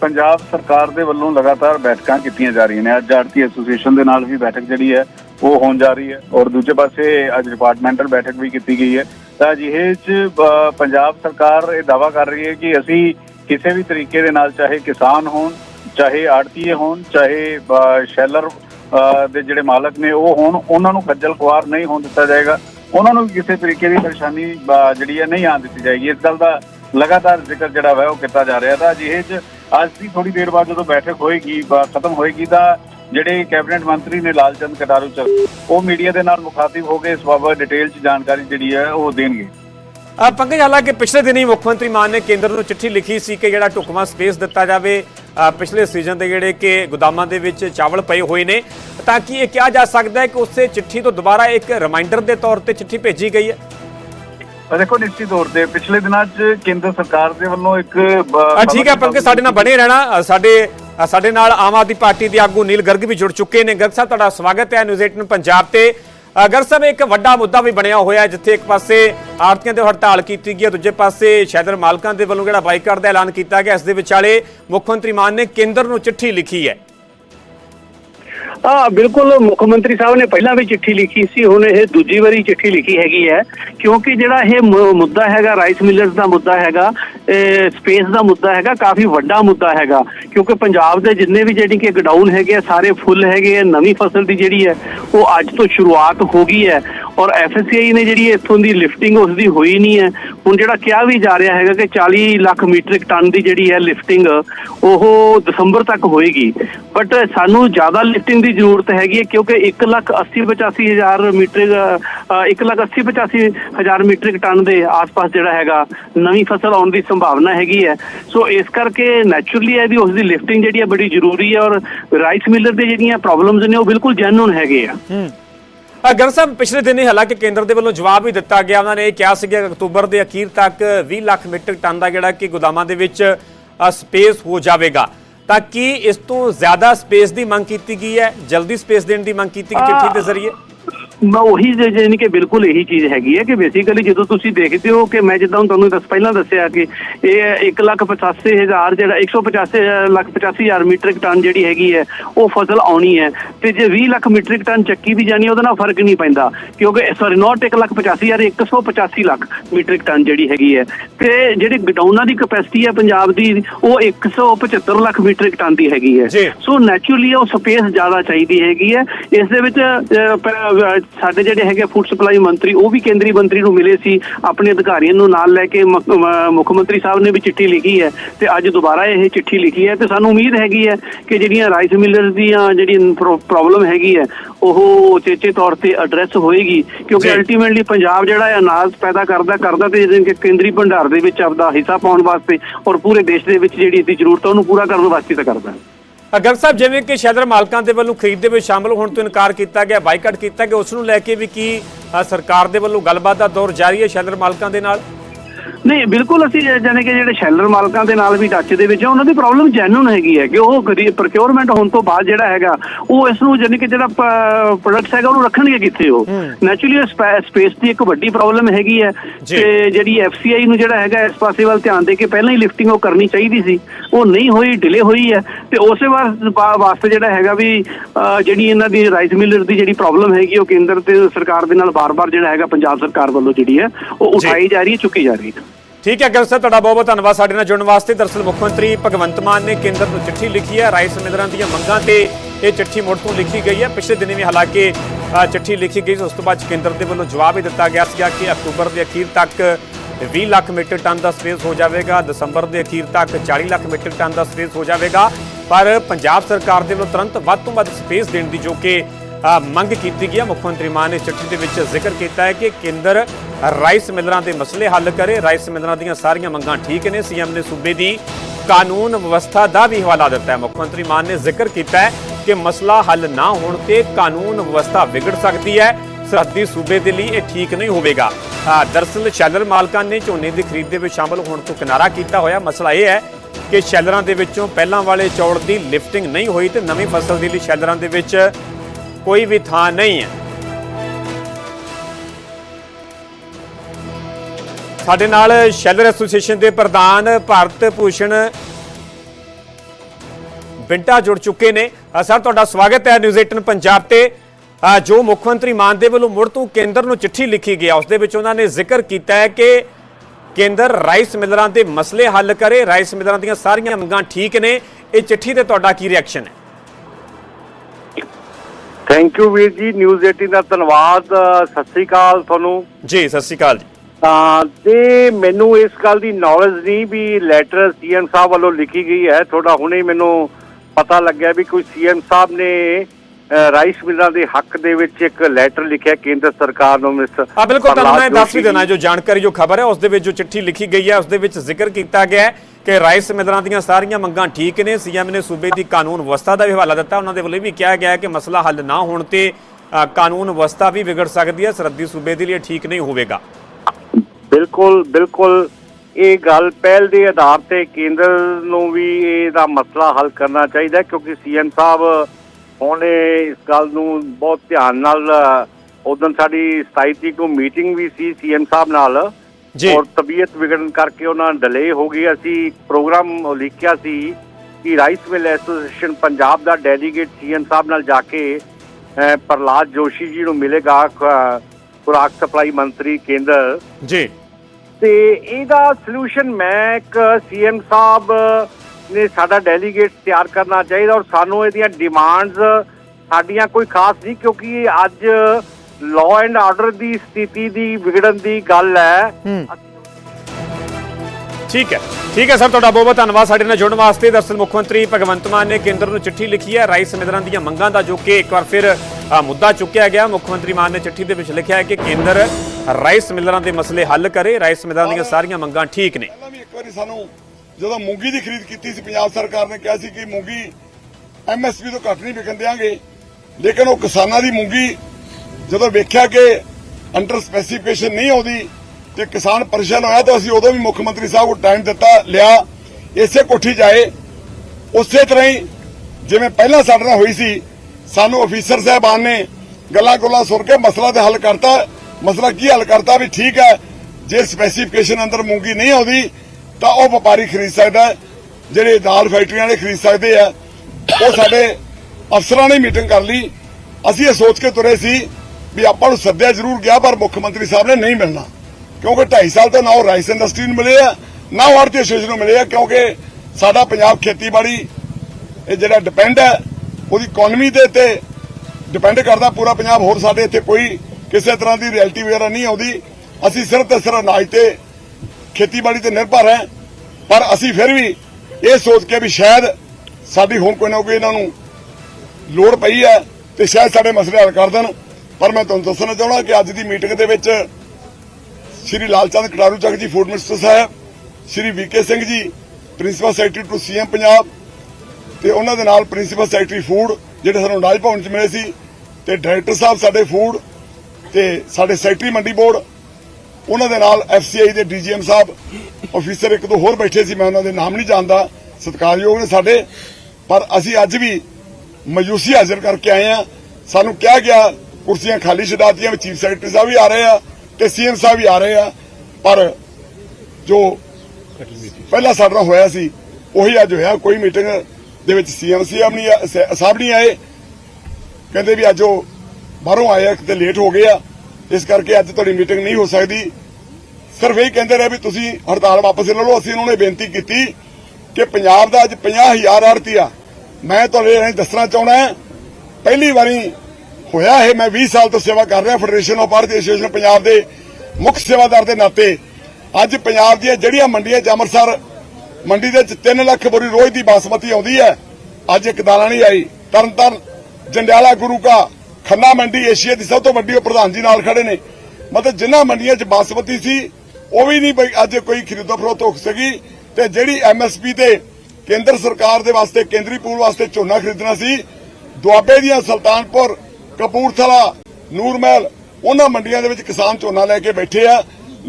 S9: ਪੰਜਾਬ ਸਰਕਾਰ ਦੇ ਵੱਲੋਂ ਲਗਾਤਾਰ ਬੈਠਕਾਂ ਕੀਤੀਆਂ ਜਾ ਰਹੀਆਂ ਨੇ। ਅੱਜ ਆਰਤੀ ਐਸੋਸੀਏਸ਼ਨ ਦੇ ਨਾਲ ਵੀ ਬੈਠਕ ਜਿਹੜੀ ਹੈ ਉਹ ਹੋਣ ਜਾ ਰਹੀ ਹੈ। ਔਰ ਦੂਜੇ ਪਾਸੇ ਅੱਜ ਡਿਪਾਰਟਮੈਂਟਲ ਬੈਠਕ ਵੀ ਕੀਤੀ ਗਈ ਹੈ। ਤਾਂ ਅਜਿਹੇ ਚ ਪੰਜਾਬ ਸਰਕਾਰ ਇਹ ਦਾਵਾ ਕਰ ਰਹੀ ਹੈ ਕਿ ਅਸੀਂ ਕਿਸੇ ਵੀ ਤਰੀਕੇ ਦੇ ਨਾਲ ਚਾਹੇ ਕਿਸਾਨ ਹੋਣ, ਚਾਹੇ ਆੜਤੀਏ ਹੋਣ, ਚਾਹੇ ਸ਼ੈਲਰ ਦੇ ਜਿਹੜੇ ਮਾਲਕ ਨੇ ਉਹ ਹੋਣ, ਉਹਨਾਂ ਨੂੰ ਖੱਜਲ ਖੁਆਰ ਨਹੀਂ ਹੋਣ ਦਿੱਤਾ ਜਾਏਗਾ। ਉਹਨਾਂ ਨੂੰ ਵੀ ਕਿਸੇ ਤਰੀਕੇ ਦੀ ਪਰੇਸ਼ਾਨੀ ਜਿਹੜੀ ਹੈ ਨਹੀਂ ਆਉਣ ਦਿੱਤੀ ਜਾਏਗੀ। ਇਸ ਗੱਲ ਦਾ ਲਗਾਤਾਰ ਜ਼ਿਕਰ ਜਿਹੜਾ ਹੈ ਉਹ ਕੀਤਾ ਜਾ ਰਿਹਾ। ਤਾਂ ਅਜਿਹੇ ਚ, ਅੱਜ ਦੀ ਥੋੜੀ ਦੇਰ ਬਾਅਦ ਜਦੋਂ ਬੈਠਕ ਹੋਏਗੀ ਖਤਮ ਹੋਏਗੀ, ਤਾਂ ਜਿਹੜੇ ਕੈਬਨਿਟ ਮੰਤਰੀ ਨੇ ਲਾਲਚੰਦ ਕਟਾਰੂ ਚ ਉਹ ਮੀਡੀਆ ਦੇ ਨਾਲ ਮੁਖਾਤਿਬ ਹੋ ਕੇ ਇਸ ਬਾਬਤ ਡਿਟੇਲ ਚ ਜਾਣਕਾਰੀ ਜਿਹੜੀ ਹੈ ਉਹ ਦੇਣਗੇ।
S1: ਅ, ਪੰਕਜ ਹਾਲਾਂਕਿ ਪਿਛਲੇ ਦਿਨੀ ਮੁੱਖ ਮੰਤਰੀ ਮਾਨ ਨੇ ਕੇਂਦਰ ਨੂੰ ਚਿੱਠੀ ਲਿਖੀ ਸੀ ਕਿ ਜਿਹੜਾ ਢੁਕਵਾਂ ਸਪੇਸ ਦਿੱਤਾ ਜਾਵੇ ਪਿਛਲੇ ਸੀਜ਼ਨ ਦੇ ਜਿਹੜੇ ਕਿ ਗੋਦਾਮਾਂ ਦੇ ਵਿੱਚ ਚਾਵਲ ਪਏ ਹੋਏ ਨੇ ਤਾਂ ਕਿ ਇਹ ਕਿਹਾ ਜਾ ਸਕਦਾ ਹੈ ਕਿ ਉਸੇ ਚਿੱਠੀ ਤੋਂ ਦੁਬਾਰਾ ਇੱਕ ਰਿਮਾਈਂਡਰ ਦੇ ਤੌਰ ਤੇ ਚਿੱਠੀ ਭੇਜੀ ਗਈ ਹੈ?
S9: ਦੇਖੋ ਨਿਸ਼ਚਿਤ ਤੌਰ ਤੇ ਪਿਛਲੇ ਦਿਨਾਂ 'ਚ ਕੇਂਦਰ ਸਰਕਾਰ ਦੇ ਵੱਲੋਂ ਇੱਕ
S1: ਠੀਕ ਹੈ ਪੰਕਜ ਸਾਡੇ ਨਾਲ ਬਣੇ ਰਹਿਣਾ ਸਾਡੇ ਸਾਡੇ ਨਾਲ ਆਮ ਆਦਮੀ ਪਾਰਟੀ ਦੇ ਆਗੂ ਨੀਲ ਗਰਗ ਵੀ ਜੁੜ ਚੁੱਕੇ ਨੇ। ਗਰਗ ਸਾਹਿਬ, ਤੁਹਾਡਾ ਸਵਾਗਤ ਹੈ ਨਿਊਜ਼ 18 ਪੰਜਾਬ ਤੇ। ਗਰਗ ਸਾਹਿਬ, ਇੱਕ ਵੱਡਾ ਮੁੱਦਾ ਵੀ ਬਣਿਆ ਹੋਇਆ ਜਿੱਥੇ ਇੱਕ ਪਾਸੇ ਆੜਤੀਆਂ ਦੇ ਹੜਤਾਲ ਕੀਤੀ ਗਈ ਹੈ, ਦੂਜੇ ਪਾਸੇ ਸ਼ੈਦਰ ਮਾਲਕਾਂ ਦੇ ਵੱਲੋਂ ਜਿਹੜਾ ਬਾਈਕਾਟ ਦਾ ਐਲਾਨ ਕੀਤਾ ਗਿਆ, ਇਸ ਦੇ ਵਿਚਾਲੇ ਮੁੱਖ ਮੰਤਰੀ ਮਾਨ ਨੇ ਕੇਂਦਰ ਨੂੰ ਚਿੱਠੀ ਲਿਖੀ ਹੈ।
S10: ਹਾਂ ਬਿਲਕੁਲ ਮੁੱਖ ਮੰਤਰੀ ਸਾਹਿਬ ਨੇ ਪਹਿਲਾਂ ਵੀ ਚਿੱਠੀ ਲਿਖੀ ਸੀ, ਹੁਣ ਇਹ ਦੂਜੀ ਵਾਰੀ ਚਿੱਠੀ ਲਿਖੀ ਹੈਗੀ ਹੈ। ਕਿਉਂਕਿ ਜਿਹੜਾ ਇਹ ਮੁੱਦਾ ਹੈਗਾ, ਰਾਈਸ ਮਿਲਰਸ ਦਾ ਮੁੱਦਾ ਹੈਗਾ ਸਪੇਸ ਦਾ ਮੁੱਦਾ ਹੈਗਾ, ਕਾਫੀ ਵੱਡਾ ਮੁੱਦਾ ਹੈਗਾ। ਕਿਉਂਕਿ ਪੰਜਾਬ ਦੇ ਜਿੰਨੇ ਵੀ ਜਿਹੜੀ ਕਿ ਗਡਾਊਨ ਹੈਗੇ ਆ, ਸਾਰੇ ਫੁੱਲ ਹੈਗੇ ਆ, ਨਵੀਂ ਫਸਲ ਦੀ ਜਿਹੜੀ ਹੈ, ਉਹ ਅੱਜ ਤੋਂ ਸ਼ੁਰੂਆਤ ਹੋ ਗਈ ਹੈ। ਔਰ ਐਫਐਸਸੀਆਈ ਨੇ ਜਿਹੜੀ ਇੱਥੋਂ ਦੀ ਲਿਫਟਿੰਗ ਉਸ ਦੀ ਹੋਈ ਨਹੀਂ ਹੈ। ਹੁਣ ਜਿਹੜਾ ਕਿਹਾ ਵੀ ਜਾ ਰਿਹਾ ਹੈਗਾ ਕਿ 40 ਲੱਖ ਮੀਟ੍ਰਿਕ ਟਨ ਦੀ ਜਿਹੜੀ ਹੈ ਲਿਫਟਿੰਗ, ਉਹ ਦਸੰਬਰ ਤੱਕ ਹੋਏਗੀ। ਬਟ ਸਾਨੂੰ ਜ਼ਿਆਦਾ ਲਿਫਟਿੰਗ ਦੀ ਜ਼ਰੂਰਤ ਹੈਗੀ ਹੈ ਕਿਉਂਕਿ 1 ਲੱਖ 80 85 ਹਜ਼ਾਰ 1 ਲੱਖ 80 85 ਮੀਟ੍ਰਿਕ ਟਨ ਦੇ ਆਸ-ਪਾਸ ਜਿਹੜਾ ਹੈਗਾ ਨਵੀਂ ਫਸਲ ਆਉਣ ਦੀ ਸੰਭਾਵਨਾ ਹੈਗੀ ਹੈ। ਸੋ ਇਸ ਕਰਕੇ ਨੈਚੁਰਲੀ ਹੈ ਵੀ ਉਸ ਦੀ ਲਿਫਟਿੰਗ ਜਿਹੜੀ ਹੈ ਬੜੀ ਜ਼ਰੂਰੀ ਹੈ ਔਰ ਰਾਈਸ ਮਿਲਰ ਦੇ ਜਿਹੜੀਆਂ ਪ੍ਰੋਬਲਮਸ ਨੇ ਉਹ ਬਿਲਕੁਲ ਜੈਨੂਨ ਹੈਗੇ ਆ।
S1: ਅ, ਸਾਹਿਬ ਪਿਛਲੇ ਦਿਨੀ ਹਾਲਾਂਕਿ ਕੇਂਦਰ ਦੇ ਵੱਲੋਂ ਜਵਾਬ ਵੀ ਦਿੱਤਾ ਗਿਆ ਉਹਨਾਂ ਨੇ ਇਹ ਕਿਹਾ ਸੀ ਕਿ ਅਕਤੂਬਰ ਦੇ ਅਖੀਰ ਤੱਕ 20 ਲੱਖ ਮੀਟ੍ਰਿਕ ਟਨ ਦਾ ਜਿਹੜਾ ਕਿ ਗੋਦਾਮਾਂ ਦੇ ਵਿੱਚ ਸਪੇਸ ਹੋ ਜਾਵੇਗਾ। ਤਾਂ ਕੀ ਇਸ ਤੋਂ ਜ਼ਿਆਦਾ ਸਪੇਸ ਦੀ ਮੰਗ ਕੀਤੀ ਗਈ ਹੈ? ਜਲਦੀ ਸਪੇਸ ਦੇਣ ਦੀ ਮੰਗ ਕੀਤੀ ਗਈ ਚਿੱਠੀ ਦੇ ਜ਼ਰੀਏ?
S10: ਮੈਂ ਉਹੀ ਜੇ- ਜਾਣੀ ਕਿ ਬਿਲਕੁਲ ਇਹੀ ਚੀਜ਼ ਹੈਗੀ ਹੈ ਕਿ ਬੇਸਿਕਲੀ ਜਦੋਂ ਤੁਸੀਂ ਦੇਖਦੇ ਹੋ ਕਿ ਮੈਂ ਜਿੱਦਾਂ ਤੁਹਾਨੂੰ ਦੱਸ ਪਹਿਲਾਂ ਦੱਸਿਆ ਕਿ ਇਹ 185000 ਜਿਹੜਾ 150 ਲੱਖ 85000 ਮੀਟ੍ਰਿਕ ਟਨ ਜਿਹੜੀ ਹੈਗੀ ਹੈ ਉਹ ਫਸਲ ਆਉਣੀ ਹੈ। ਤੇ ਜੇ 20 ਲੱਖ ਮੀਟ੍ਰਿਕ ਟਨ ਚੱਕੀ ਵੀ ਜਾਣੀ ਉਹਦੇ ਨਾਲ ਫ਼ਰਕ ਨਹੀਂ ਪੈਂਦਾ। ਕਿਉਂਕਿ sorry not 1 lakh 85000 185 lakh metric ton ਜਿਹੜੀ ਹੈਗੀ ਹੈ। ਤੇ ਜਿਹੜੀ ਗਡਾਊਨਾਂ ਦੀ ਕਪੈਸਿਟੀ ਹੈ ਪੰਜਾਬ ਦੀ ਉਹ 175 ਲੱਖ ਮੀਟ੍ਰਿਕ ਟਨ ਦੀ ਹੈਗੀ ਹੈ। ਸੋ ਨੈਚੁਰਲੀ ਉਹ ਸਪੇਸ ਜ਼ਿਆਦਾ ਚਾਹੀਦੀ ਹੈਗੀ ਹੈ। ਇਸ ਦੇ ਵਿੱਚ ਸਾਡੇ ਜਿਹੜੇ ਹੈਗੇ ਫੂਡ ਸਪਲਾਈ ਮੰਤਰੀ ਉਹ ਵੀ ਕੇਂਦਰੀ ਮੰਤਰੀ ਨੂੰ ਮਿਲੇ ਸੀ ਆਪਣੇ ਅਧਿਕਾਰੀਆਂ ਨੂੰ ਨਾਲ ਲੈ ਕੇ ਮੁੱਖ ਮੰਤਰੀ ਸਾਹਿਬ ਨੇ ਵੀ ਚਿੱਠੀ ਲਿਖੀ ਹੈ ਤੇ ਅੱਜ ਦੁਬਾਰਾ ਇਹ ਚਿੱਠੀ ਲਿਖੀ ਹੈ ਤੇ ਸਾਨੂੰ ਉਮੀਦ ਹੈਗੀ ਹੈ ਕਿ ਜਿਹੜੀਆਂ ਰਾਈਸ ਮਿਲਰਸ ਦੀਆਂ ਜਿਹੜੀ ਪ੍ਰੋਬਲਮ ਹੈਗੀ ਹੈ ਉਹ ਚੇਚੇ ਤੌਰ ਤੇ ਐਡਰੈਸ ਹੋਏਗੀ ਕਿਉਂਕਿ। ਅਲਟੀਮੇਟਲੀ ਪੰਜਾਬ ਜਿਹੜਾ ਹੈ ਅਨਾਜ ਪੈਦਾ ਕਰਦਾ ਕਰਦਾ ਤੇ ਜਿਹੜੇ ਕਿ ਕੇਂਦਰੀ ਭੰਡਾਰ ਦੇ ਵਿੱਚ ਆਪਦਾ ਹਿੱਸਾ ਪਾਉਣ ਵਾਸਤੇ ਔਰ ਪੂਰੇ ਦੇਸ਼ ਦੇ ਵਿੱਚ ਜਿਹੜੀ ਇਸਦੀ ਜ਼ਰੂਰਤ ਹੈ ਉਹਨੂੰ ਪੂਰਾ ਕਰਨ ਵਾਸਤੇ ਤਾਂ ਕਰਦਾ ਹੈ
S1: ਅਗਰ ਸਾਹਿਬ, ਜਿਵੇਂ ਕਿ ਸ਼ੈਦਰ ਮਾਲਕਾਂ ਦੇ ਵੱਲੋਂ ਖਰੀਦ ਦੇ ਵਿੱਚ ਸ਼ਾਮਲ ਹੋਣ ਤੋਂ ਇਨਕਾਰ ਕੀਤਾ ਗਿਆ, ਬਾਈਕਾਟ ਕੀਤਾ ਗਿਆ, ਉਸ ਨੂੰ ਲੈ ਕੇ ਵੀ ਕੀ ਸਰਕਾਰ ਦੇ ਵੱਲੋਂ ਗੱਲਬਾਤ ਦਾ ਦੌਰ ਜਾਰੀ ਹੈ ਸ਼ੈਦਰ ਮਾਲਕਾਂ ਦੇ ਨਾਲ?
S10: ਨਹੀਂ ਬਿਲਕੁਲ ਅਸੀਂ ਜਾਨੇ ਕਿ ਜਿਹੜੇ ਸ਼ੈਲਰ ਮਾਲਕਾਂ ਦੇ ਨਾਲ ਵੀ ਟੱਚ ਦੇ ਵਿੱਚ ਆ ਉਹਨਾਂ ਦੀ ਪ੍ਰੋਬਲਮ ਜੈਨੂਨ ਹੈਗੀ ਹੈ ਕਿ ਉਹ ਪ੍ਰੋਕਿਉਰਮੈਂਟ ਹੋਣ ਤੋਂ ਬਾਅਦ ਜਿਹੜਾ ਹੈਗਾ ਉਹ ਇਸ ਨੂੰ ਜਾਨੀ ਕਿ ਜਿਹੜਾ ਪ੍ਰੋਡਕਟਸ ਹੈਗਾ ਉਹਨੂੰ ਰੱਖਣਗੇ ਕਿੱਥੇ ਉਹ ਨੈਚੁਰਲੀ ਸਪੇਸ ਦੀ ਇੱਕ ਵੱਡੀ ਪ੍ਰੋਬਲਮ ਹੈਗੀ ਹੈ। ਤੇ ਜਿਹੜੀ ਐਫਸੀਆਈ ਨੂੰ ਜਿਹੜਾ ਹੈਗਾ ਇਸ ਪਾਸੇ ਵੱਲ ਧਿਆਨ ਦੇ ਕੇ ਪਹਿਲਾਂ ਹੀ ਲਿਫਟਿੰਗ ਉਹ ਕਰਨੀ ਚਾਹੀਦੀ ਸੀ ਉਹ ਨਹੀਂ ਹੋਈ ਡਿਲੇ ਹੋਈ ਹੈ ਤੇ ਉਸੇ ਵਾਸਤੇ ਜਿਹੜਾ ਹੈਗਾ ਵੀ ਜਿਹੜੀ ਇਹਨਾਂ ਦੀ ਰਾਈਸ ਮਿਲਰ ਦੀ ਜਿਹੜੀ ਪ੍ਰੋਬਲਮ ਹੈਗੀ ਉਹ ਕੇਂਦਰ ਤੇ ਸਰਕਾਰ ਦੇ ਨਾਲ ਬਾਰ-ਬਾਰ ਜਿਹੜਾ ਹੈਗਾ ਪੰਜਾਬ ਸਰਕਾਰ ਵੱਲੋਂ ਜਿਹੜੀ ਹੈ ਉਹ। ਉਠਾਈ ਜਾ ਰਹੀ ਹੈ ਚੁੱਕੀ ਜਾ ਰਹੀ ਹੈ
S1: ਠੀਕ ਹੈ ਗਰਗ ਸਾਹਿਬ ਤੁਹਾਡਾ ਬਹੁਤ ਬਹੁਤ ਧੰਨਵਾਦ ਸਾਡੇ ਨਾਲ ਜੁੜਨ ਵਾਸਤੇ। ਦਰਸਲ ਮੁੱਖ ਮੰਤਰੀ ਭਗਵੰਤ ਮਾਨ ਨੇ ਕੇਂਦਰ ਨੂੰ ਚਿੱਠੀ ਲਿਖੀ ਹੈ। ਰਾਈਸ ਮਿਲਰਾਂ ਦੀਆਂ ਮੰਗਾਂ ਤੇ ਇਹ ਚਿੱਠੀ ਮੁੜ ਤੋਂ ਲਿਖੀ ਗਈ ਹੈ। ਪਿਛਲੇ ਦਿਨੀ ਵੀ ਹਾਲਾਂਕਿ ਚਿੱਠੀ ਲਿਖੀ ਗਈ ਸੀ, ਉਸ ਤੋਂ ਬਾਅਦ ਕੇਂਦਰ ਦੇ ਵੱਲੋਂ ਜਵਾਬ ਹੀ ਦਿੱਤਾ ਗਿਆ ਸੀਗਾ ਕਿ ਅਕਤੂਬਰ ਦੇ ਅਖੀਰ ਤੱਕ 20 ਲੱਖ ਮੀਟਰ ਟਨ ਦਾ ਸਪੇਸ ਹੋ ਜਾਵੇਗਾ। ਦਸੰਬਰ ਦੇ ਅਖੀਰ ਤੱਕ 40 ਲੱਖ ਮੀਟਰ ਟਨ ਦਾ ਸਪੇਸ ਹੋ ਜਾਵੇਗਾ। ਪਰ ਪੰਜਾਬ ਸਰਕਾਰ ਦੇ ਵੱਲੋਂ ਤੁਰੰਤ ਵੱਧ ਤੋਂ ਵੱਧ ਸਪੇਸ ਦੇਣ ਦੀ ਜੋ ਕਿ ਮੰਗ ਕੀਤੀ ਗਈ ਹੈ ਮੁੱਖ ਮੰਤਰੀ ਮਾਨ ਨੇ ਇਸ ਚਿੱਠੀ ਦੇ ਵਿੱਚ ਜ਼ਿਕਰ ਕੀਤਾ ਹੈ ਕਿ ਕੇਂਦਰ ਰਾਈਸ ਮਿਲਰਾਂ ਦੇ ਮਸਲੇ ਹੱਲ ਕਰੇ। ਰਾਈਸ ਮਿਲਰਾਂ ਦੀਆਂ ਸਾਰੀਆਂ ਮੰਗਾਂ ਠੀਕ ਨੇ। ਸੀਐਮ ਨੇ ਸੂਬੇ ਦੀ ਕਾਨੂੰਨ ਵਿਵਸਥਾ ਦਾ ਵੀ ਹਵਾਲਾ ਦਿੱਤਾ ਹੈ। ਮੁੱਖ ਮੰਤਰੀ ਮਾਨ ਨੇ ਜ਼ਿਕਰ ਕੀਤਾ ਹੈ ਕਿ ਮਸਲਾ ਹੱਲ ਨਾ ਹੋਣ ਤੇ ਕਾਨੂੰਨ ਵਿਵਸਥਾ ਵਿਗੜ ਸਕਦੀ ਹੈ। ਸਰਹੱਦੀ ਸੂਬੇ ਦੇ ਲਈ ਇਹ ਠੀਕ ਨਹੀਂ ਹੋਵੇਗਾ। ਅ, ਦਰਅਸਲ ਸ਼ੈਲਰ ਮਾਲਕਾਂ ਨੇ ਝੋਨੇ ਦੀ ਖਰੀਦ ਦੇ ਵਿੱਚ ਸ਼ਾਮਲ ਹੋਣ ਤੋਂ ਕਿਨਾਰਾ ਕੀਤਾ ਹੋਇਆ। ਮਸਲਾ ਇਹ ਹੈ ਕਿ ਸ਼ੈਲਰਾਂ ਦੇ ਵਿੱਚੋਂ ਪਹਿਲਾਂ ਵਾਲੇ ਚੌਲ ਦੀ ਲਿਫਟਿੰਗ ਨਹੀਂ ਹੋਈ ਤੇ ਨਵੀਂ ਫਸਲ ਦੇ ਲਈ ਸ਼ੈਲਰਾਂ ਦੇ ਵਿੱਚ ਕੋਈ ਵੀ ਥਾਂ ਨਹੀਂ ਹੈ। ਸਾਡੇ ਨਾਲ ਸ਼ੈਲਰ ਐਸੋਸੀਏਸ਼ਨ ਦੇ ਪ੍ਰਧਾਨ ਭਾਰਤ ਭੂਸ਼ਣ ਬਿੰਟਾ ਜੁੜ ਚੁੱਕੇ ਨੇ। ਸਰ, ਤੁਹਾਡਾ ਸਵਾਗਤ ਹੈ ਨਿਊਜ਼ 18 ਪੰਜਾਬ ਤੇ। ਜੋ ਮੁੱਖ ਮੰਤਰੀ ਮਾਨ ਦੇ ਵੱਲੋਂ ਮੁੜ ਤੋਂ ਕੇਂਦਰ ਨੂੰ ਚਿੱਠੀ ਲਿਖੀ ਗਿਆ ਉਸ ਦੇ ਵਿੱਚ ਉਹਨਾਂ ਨੇ ਜ਼ਿਕਰ ਕੀਤਾ ਹੈ ਕਿ ਕੇਂਦਰ ਰਾਈਸ ਮਿਲਰਾਂ ਦੇ ਮਸਲੇ ਹੱਲ ਕਰੇ, ਰਾਈਸ ਮਿਲਰਾਂ ਦੀਆਂ ਸਾਰੀਆਂ ਮੰਗਾਂ ਠੀਕ ਨੇ। ਇਹ ਚਿੱਠੀ ਤੇ ਤੁਹਾਡਾ ਕੀ ਰਿਐਕਸ਼ਨ ਹੈ?
S11: ਥੈਂਕ ਯੂ ਵੀਰ ਜੀ। ਨਿਊਜ਼ 18 ਦਾ ਧੰਨਵਾਦ। ਸਤਿ ਸ੍ਰੀ ਅਕਾਲ ਤੁਹਾਨੂੰ।
S1: ਜੀ ਸਤਿ ਸ਼੍ਰੀ ਅਕਾਲ ਜੀ।
S11: ਤਾਂ ਤੇ ਮੈਨੂੰ ਇਸ ਗੱਲ ਦੀ ਨੌਲੇਜ ਨਹੀਂ ਵੀ ਲੈਟਰ ਸੀਐਮ ਸਾਹਿਬ ਵੱਲੋਂ ਲਿਖੀ ਗਈ ਹੈ। ਥੋੜਾ ਹੁਣੇ ਮੈਨੂੰ ਪਤਾ ਲੱਗਿਆ ਵੀ ਕੋਈ ਸੀਐਮ ਸਾਹਿਬ ਨੇ ਰਾਈਸ ਮਿਲਰਾਂ ਦੇ ਹੱਕ ਦੇ ਵਿੱਚ ਇੱਕ ਲੈਟਰ ਲਿਖਿਆ ਕੇਂਦਰ ਸਰਕਾਰ ਨੂੰ ਮਿਸਟਰ
S1: ਆ ਬਿਲਕੁਲ ਤੁਹਾਨੂੰ ਮੈਂ ਦੱਸ ਵੀ ਦੇਣਾ ਜੋ ਜਾਣਕਾਰੀ ਜੋ ਖਬਰ ਹੈ ਉਸ ਦੇ ਵਿੱਚ ਜੋ ਚਿੱਠੀ ਲਿਖੀ ਗਈ ਹੈ ਉਸ ਦੇ ਵਿੱਚ ਜ਼ਿਕਰ ਕੀਤਾ ਗਿਆ ਹੈ। ਕਿ ਰਾਈਸ ਮਿਲਰਾਂ ਦੀਆਂ ਸਾਰੀਆਂ ਮੰਗਾਂ ਠੀਕ ਨੇ। ਸੀਐਮ ਨੇ ਸੂਬੇ ਦੀ ਕਾਨੂੰਨ ਵਿਵਸਥਾ ਦਾ ਵੀ ਹਵਾਲਾ ਦਿੱਤਾ। ਉਹਨਾਂ ਦੇ ਵੱਲੋਂ ਵੀ ਕਿਹਾ ਗਿਆ ਕਿ ਮਸਲਾ ਹੱਲ ਨਾ ਹੋਣ ਤੇ ਕਾਨੂੰਨ ਵਿਵਸਥਾ ਵੀ ਵਿਗੜ ਸਕਦੀ ਹੈ। ਸਰਹੱਦੀ ਸੂਬੇ ਦੇ ਲਈ ਠੀਕ ਨਹੀਂ ਹੋਵੇਗਾ।
S11: ਬਿਲਕੁਲ ਬਿਲਕੁਲ। ਇਹ ਗੱਲ ਪਹਿਲ ਦੇ ਆਧਾਰ ਤੇ ਕੇਂਦਰ ਨੂੰ ਵੀ ਇਹਦਾ ਮਸਲਾ ਹੱਲ ਕਰਨਾ ਚਾਹੀਦਾ ਹੈ, ਕਿਉਂਕਿ ਸੀਐਮ ਸਾਹਿਬ ਉਹਨੇ ਇਸ ਗੱਲ ਨੂੰ ਬਹੁਤ ਧਿਆਨ ਨਾਲ ਉਦੋਂ ਸਾਡੀ 27 ਤਰੀਕ ਨੂੰ ਮੀਟਿੰਗ ਵੀ ਸੀ ਸੀਐਮ ਸਾਹਿਬ ਨਾਲ। ਔਰ ਤਬੀਅਤ ਵਿਗੜਨ ਕਰਕੇ ਉਹਨਾਂ ਡਿਲੇ ਹੋ ਗਈ। ਅਸੀਂ ਪ੍ਰੋਗਰਾਮ ਲਿਖਿਆ ਸੀ ਕਿ ਰਾਈਸ ਮਿਲ ਐਸੋਸੀਏਸ਼ਨ ਪੰਜਾਬ ਦਾ ਡੈਲੀਗੇਟ ਸੀਐਮ ਸਾਹਿਬ ਨਾਲ ਜਾ ਕੇ ਅਹ, ਪ੍ਰਹਲਾਦ ਜੋਸ਼ੀ ਜੀ ਨੂੰ ਮਿਲੇਗਾ ਖੁਰਾਕ ਸਪਲਾਈ ਮੰਤਰੀ ਕੇਂਦਰ।
S1: ਜੀ।
S11: ਤੇ ਇਹਦਾ ਸੋਲੂਸ਼ਨ ਮੈਂ ਇੱਕ ਸੀਐਮ ਸਾਹਿਬ ਨੇ ਸਾਡਾ ਡੈਲੀਗੇਟ ਤਿਆਰ ਕਰਨਾ ਚਾਹੀਦਾ ਔਰ ਸਾਨੂੰ ਇਹਦੀਆਂ ਡਿਮਾਂਡਸ ਸਾਡੀਆਂ ਕੋਈ ਖਾਸ ਨਹੀਂ ਕਿਉਂਕਿ ਅੱਜ ਲਾਅ ਐਂਡ ਆਰਡਰ ਦੀ ਸਥਿਤੀ ਦੀ ਵਿਗੜਨ ਦੀ ਗੱਲ ਹੈ।
S1: ਠੀਕ ਹੈ। ਠੀਕ ਹੈ ਸਰ ਤੁਹਾਡਾ ਬਹੁਤ ਬਹੁਤ ਧੰਨਵਾਦ। ਸਾਡੇ ਨਾਲ ਜੁੜਨ ਵਾਸਤੇ ਦਰਅਸਲ ਮੁੱਖ ਮੰਤਰੀ ਭਗਵੰਤ ਮਾਨ ਨੇ ਕੇਂਦਰ ਨੂੰ ਚਿੱਠੀ ਲਿਖੀ ਹੈ। ਰਾਈਸ ਮਿਲਰਾਂ ਦੀਆਂ ਮੰਗਾਂ ਦਾ ਜੋ ਕਿ ਇੱਕ ਵਾਰ ਫਿਰ ਮੁੱਦਾ ਚੁੱਕਿਆ ਗਿਆ। ਮੁੱਖ ਮੰਤਰੀ ਮਾਨ ਨੇ ਚਿੱਠੀ ਦੇ ਵਿੱਚ ਲਿਖਿਆ ਹੈ ਕਿ ਕੇਂਦਰ ਰਾਈਸ ਮਿਲਰਾਂ ਦੇ ਮਸਲੇ ਹੱਲ ਕਰੇ। ਰਾਈਸ ਮਿਲਰਾਂ ਦੀਆਂ ਸਾਰੀਆਂ ਮੰਗਾਂ ਠੀਕ ਨੇ।
S8: ਪਹਿਲਾਂ ਵੀ ਇੱਕ ਵਾਰੀ ਸਾਨੂੰ ਜਦੋਂ ਮੂੰਗੀ ਦੀ ਖਰੀਦ ਕੀਤੀ ਸੀ ਪੰਜਾਬ ਸਰਕਾਰ ਨੇ ਕਿਹਾ ਸੀ ਕਿ ਮੂੰਗੀ ਐਮਐਸਪੀ ਤੋਂ ਘੱਟ ਨਹੀਂ ਵਿਕਣ ਦਿਆਂਗੇ। ਲੇਕਿਨ ਉਹ ਕਿਸਾਨਾਂ ਦੀ ਮੂੰਗੀ ਜਦੋਂ ਵੇਖਿਆ ਕਿ ਅੰਡਰ ਸਪੈਸੀਫਿਕੇਸ਼ਨ ਨਹੀਂ ਆਉਂਦੀ ਤੇ ਕਿਸਾਨ ਪਰੇਸ਼ਾਨ ਹੋਇਆ ਤਾਂ ਅਸੀਂ ਉਦੋਂ ਵੀ ਮੁੱਖ ਮੰਤਰੀ ਸਾਹਿਬ ਨੂੰ ਟਾਈਮ ਦਿੱਤਾ, ਲਿਆ। ਇਸੇ ਕੋਠੀ ਜਾਏ ਉਸੇ ਤਰ੍ਹਾਂ ਹੀ ਜਿਵੇਂ ਪਹਿਲਾਂ ਸਾਡੇ ਨਾਲ ਹੋਈ ਸੀ, ਸਾਨੂੰ ਅਫੀਸਰ ਸਾਹਿਬਾਨ ਨੇ, ਗੱਲਾਂ ਗੁੱਲਾਂ ਸੁਣ ਕੇ ਮਸਲਾ ਤੇ ਹੱਲ ਕਰਤਾ। ਮਸਲਾ ਕੀ ਹੱਲ ਕਰਤਾ? ਵੀ ਠੀਕ ਹੈ, ਜੇ ਸਪੈਸੀਫਿਕੇਸ਼ਨ ਅੰਦਰ ਮੂੰਗੀ ਨਹੀਂ ਆਉਂਦੀ, ਤਾਂ ਉਹ ਵਪਾਰੀ ਖਰੀਦ ਸਕਦਾ ਜਿਹੜੇ ਦਾਲ ਫੈਕਟਰੀਆਂ ਵਾਲੇ ਖਰੀਦ ਸਕਦੇ ਆ, ਉਹ ਸਾਡੇ ਅਫਸਰਾਂ ਨੇ ਮੀਟਿੰਗ ਕਰ ਲਈ। ਅਸੀਂ ਇਹ ਸੋਚ ਕੇ ਤੁਰੇ ਸੀ ਵੀ ਆਪਾਂ ਨੂੰ ਸੱਦਿਆ ਜ਼ਰੂਰ ਗਿਆ, ਪਰ ਮੁੱਖ ਮੰਤਰੀ ਸਾਹਿਬ ਨੇ ਨਹੀਂ ਮਿਲਣਾ। ਕਿਉਂਕਿ 2.5 ਸਾਲ ਤੋਂ ਨਾ ਉਹ ਰਾਈਸ ਇੰਡਸਟਰੀ ਨੂੰ ਮਿਲੇ ਆ, ਨਾ ਉਹ ਆੜਤੀ ਐਸੋਸੀਏਸ਼ਨ ਨੂੰ ਮਿਲੇ ਆ, ਕਿਉਂਕਿ ਸਾਡਾ ਪੰਜਾਬ ਖੇਤੀਬਾੜੀ, ਇਹ ਜਿਹੜਾ ਡਿਪੈਂਡ ਹੈ, ਉਹਦੀ ਇਕਨੋਮੀ ਦੇ ਉੱਤੇ ਡਿਪੈਂਡ ਕਰਦਾ ਪੂਰਾ ਪੰਜਾਬ। ਹੋਰ ਸਾਡੇ ਇੱਥੇ ਕੋਈ ਕਿਸੇ ਤਰ੍ਹਾਂ ਦੀ ਰਿਐਲਿਟੀ ਵਗੈਰਾ ਨਹੀਂ ਆਉਂਦੀ। ਅਸੀਂ ਸਿਰਫ ਤੇ ਸਿਰਫ ਅਨਾਜ ਤੇ ਖੇਤੀਬਾੜੀ ਤੇ ਨਿਰਭਰ ਹੈ। ਪਰ ਅਸੀਂ ਫਿਰ ਵੀ ਇਹ ਸੋਚ ਕੇ ਵੀ ਸ਼ਾਇਦ ਸਾਡੀ ਹੁਣ ਕੋਈ ਨਾ ਕੋਈ ਇਹਨਾਂ ਨੂੰ ਲੋੜ ਪਈ ਹੈ ਤੇ ਸ਼ਾਇਦ ਸਾਡੇ ਮਸਲੇ ਹੱਲ ਕਰ ਦੇਣ। ਪਰ ਮੈਂ ਤੁਹਾਨੂੰ ਦੱਸਣਾ ਚਾਹੁੰਦਾ ਕਿ ਅੱਜ ਦੀ ਮੀਟਿੰਗ ਦੇ ਵਿੱਚ ਸ਼੍ਰੀ Lalchand Kataru Chak ji food minister Sahib, Shri VK Singh ji, principal secretary to CM Punjab ਤੇ ਉਹਨਾਂ ਦੇ ਨਾਲ ਪ੍ਰਿੰਸੀਪਲ ਸੈਕਟਰੀ ਫੂਡ ਜਿਹੜੇ ਸਾਨੂੰ ਰਾਜ ਭਵਨ ਚ ਮਿਲੇ ਸੀ ਤੇ ਡਾਇਰੈਕਟਰ ਸਾਹਿਬ ਸਾਡੇ ਫੂਡ ਤੇ ਸਾਡੇ ਸੈਕਟਰੀ ਮੰਡੀ ਬੋਰਡ ਉਹਨਾਂ ਦੇ ਨਾਲ ਐਫਸੀਆਈ ਦੇ ਡੀਜੀਐਮ ਸਾਹਿਬ ਅਫੀਸਰ ਇੱਕ ਦੋ ਹੋਰ ਬੈਠੇ ਸੀ, ਮੈਂ ਉਹਨਾਂ ਦੇ ਨਾਮ ਨਹੀਂ ਜਾਣਦਾ, ਸਤਿਕਾਰਯੋਗ ਨੇ ਸਾਡੇ, ਪਰ ਅਸੀਂ ਅੱਜ ਵੀ ਮਯੂਸੀ ਹਾਜ਼ਰ ਕਰਕੇ ਆਏ ਆ ਸਾਨੂੰ ਕਿਹਾ ਗਿਆ ਕੁਰਸੀਆਂ ਖਾਲੀ ਛਡਾਤੀਆਂ ਵੀ ਚੀਫ ਸੈਕਟਰੀ ਸਾਹਿਬ ਵੀ ਆ ਰਹੇ ਆ ਤੇ ਸੀਐਮ ਸਾਹਿਬ ਵੀ ਆ ਰਹੇ ਆ। ਪਰ ਜੋ ਪਹਿਲਾਂ ਸਾਡੇ ਹੋਇਆ ਸੀ, ਉਹੀ ਅੱਜ ਹੋਇਆ। ਕੋਈ ਮੀਟਿੰਗ ਦੇ ਵਿੱਚ ਸੀਐਮ ਸੀਐਮ ਨਹੀਂ ਸਾਹਿਬ ਨਹੀਂ ਆਏ। ਕਹਿੰਦੇ ਵੀ ਅੱਜ ਉਹ ਬਾਹਰੋਂ ਆਏ ਆ ਕਿਤੇ ਲੇਟ ਹੋ ਗਏ ਆ। ਇਸ ਕਰਕੇ ਅੱਜ ਤੁਹਾਡੀ ਮੀਟਿੰਗ ਨਹੀਂ ਹੋ ਸਕਦੀ। ਸਿਰਫ ਇਹ ਕਹਿੰਦੇ ਰਹੇ ਵੀ ਤੁਸੀਂ ਹੜਤਾਲ ਵਾਪਸ ਲੈ ਲਓ। ਅਸੀਂ ਉਹਨਾਂ ਨੇ ਬੇਨਤੀ ਕੀਤੀ ਕਿ ਪੰਜਾਬ ਦਾ ਅੱਜ 50000 ਆੜਤੀ ਆ ਮੈਂ ਤੁਹਾਨੂੰ ਇਹ ਦੱਸਣਾ ਚਾਹੁੰਦਾ ਪਹਿਲੀ ਵਾਰੀ ਹੋਇਆ ਇਹ ਮੈਂ 20 ਸਾਲ ਤੋਂ ਸੇਵਾ ਕਰ ਰਿਹਾ federation of Bharti association Punjab ਦੇ ਮੁੱਖ ਸੇਵਾਦਾਰ ਦੇ ਨਾਤੇ। ਅੱਜ ਪੰਜਾਬ ਦੀਆਂ ਜਿਹੜੀਆਂ ਮੰਡੀਆਂ 'ਚ ਅੰਮ੍ਰਿਤਸਰ ਮੰਡੀ ਦੇ ਵਿੱਚ 3 ਲੱਖ ਬੋਰੀ ਰੋਜ਼ ਦੀ ਬਾਸਮਤੀ ਆਉਂਦੀ ਹੈ। ਅੱਜ ਇੱਕ ਦਾਣਾ ਨਹੀਂ ਆਈ। ਤਰਨਤਾਰਨ, ਜੰਡਿਆਲਾ, ਗੁਰੂ ਕਾ ਖੰਨਾ ਮੰਡੀ ਏਸ਼ੀਆ ਦੀ ਸਭ ਤੋਂ ਵੱਡੀ ਉਹ ਪ੍ਰਧਾਨ ਜੀ ਨਾਲ ਖੜੇ ਨੇ। ਮਤਲਬ ਜਿਨ੍ਹਾਂ ਮੰਡੀਆਂ 'ਚ ਬਾਸਮਤੀ ਸੀ, ਉਹ ਵੀ ਨਹੀਂ ਅੱਜ ਕੋਈ ਖਰੀਦੋ ਫਰੋਤ ਹੋ ਸਕੀ। ਤੇ ਜਿਹੜੀ ਐਮਐਸਪੀ ਤੇ ਕੇਂਦਰ ਸਰਕਾਰ ਦੇ ਵਾਸਤੇ, ਕੇਂਦਰੀ ਪੂਲ ਵਾਸਤੇ ਝੋਨਾ ਖਰੀਦਣਾ ਸੀ, ਦੁਆਬੇ ਦੀਆਂ ਸੁਲਤਾਨਪੁਰ ਕਪੂਰਥਲਾ ਨੂਰਮਹਿਲ ਉਹਨਾਂ ਮੰਡੀਆਂ ਦੇ ਵਿੱਚ ਕਿਸਾਨ ਝੋਨਾ ਲੈ ਕੇ ਬੈਠੇ ਆ।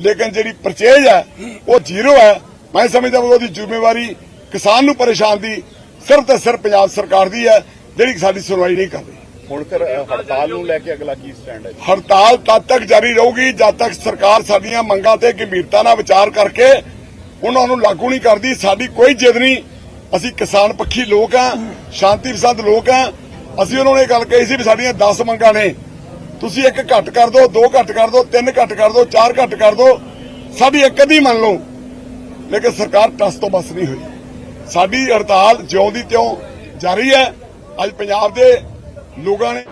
S8: ਲੇਕਿਨ ਜਿਹੜੀ ਪਰਚੇਜ ਹੈ ਉਹ ਜ਼ੀਰੋ ਹੈ। ਮੈਂ ਸਮਝਦਾ ਉਹਦੀ ਜ਼ਿੰਮੇਵਾਰੀ ਕਿਸਾਨ ਨੂੰ ਪਰੇਸ਼ਾਨ ਦੀ ਸਿਰਫ ਤੇ ਸਿਰਫ ਪੰਜਾਬ ਸਰਕਾਰ ਦੀ ਹੈ ਜਿਹੜੀ ਸਾਡੀ ਸੁਣਵਾਈ ਨਹੀਂ ਕਰ ਰਹੀ।
S12: ਹੁਣ ਫਿਰ ਹੜਤਾਲ ਨੂੰ ਲੈ ਕੇ ਅਗਲਾ ਕੀ ਸਟੈਂਡ ਹੈ
S8: ਹੜਤਾਲ ਤਦ ਤੱਕ ਜਾਰੀ ਰਹੂਗੀ ਜਦ ਤੱਕ ਸਰਕਾਰ ਸਾਡੀਆਂ ਮੰਗਾਂ ਤੇ ਗੰਭੀਰਤਾ ਨਾਲ ਵਿਚਾਰ ਕਰਕੇ ਉਹਨਾਂ ਨੂੰ ਲਾਗੂ ਨਹੀਂ ਕਰਦੀ। ਸਾਡੀ ਕੋਈ ਜਿੱਦ ਨਹੀਂ। ਅਸੀਂ ਕਿਸਾਨ ਪੱਖੀ ਲੋਕ ਆ ਸ਼ਾਂਤੀ ਪਸੰਦ ਲੋਕ ਆ ਅਸੀਂ ਉਹਨਾਂ ਨੂੰ ਇਹ ਗੱਲ ਕਹੀ ਸੀ ਵੀ ਸਾਡੀਆਂ 10 ਮੰਗਾਂ ਨੇ। ਤੁਸੀਂ ਇੱਕ ਘੱਟ ਕਰ ਦਿਓ, ਦੋ ਘੱਟ ਕਰ ਦਿਓ, ਤਿੰਨ ਘੱਟ ਕਰ ਦਿਓ, ਚਾਰ ਘੱਟ ਕਰ ਦਿਓ। ਸਾਡੀ ਇੱਕ ਅੱਧੀ ਮੰਨ ਲਓ। ਲੇਕਿਨ ਸਰਕਾਰ ਟਸ ਤੋਂ ਬਸ ਨਹੀਂ ਹੋਈ। ਸਾਡੀ ਹੜਤਾਲ ਜਿਉਂ ਦੀ ਤਿਉਂ ਜਾਰੀ ਹੈ। ਅੱਜ ਪੰਜਾਬ ਦੇ ਲੋਕਾਂ ਨੇ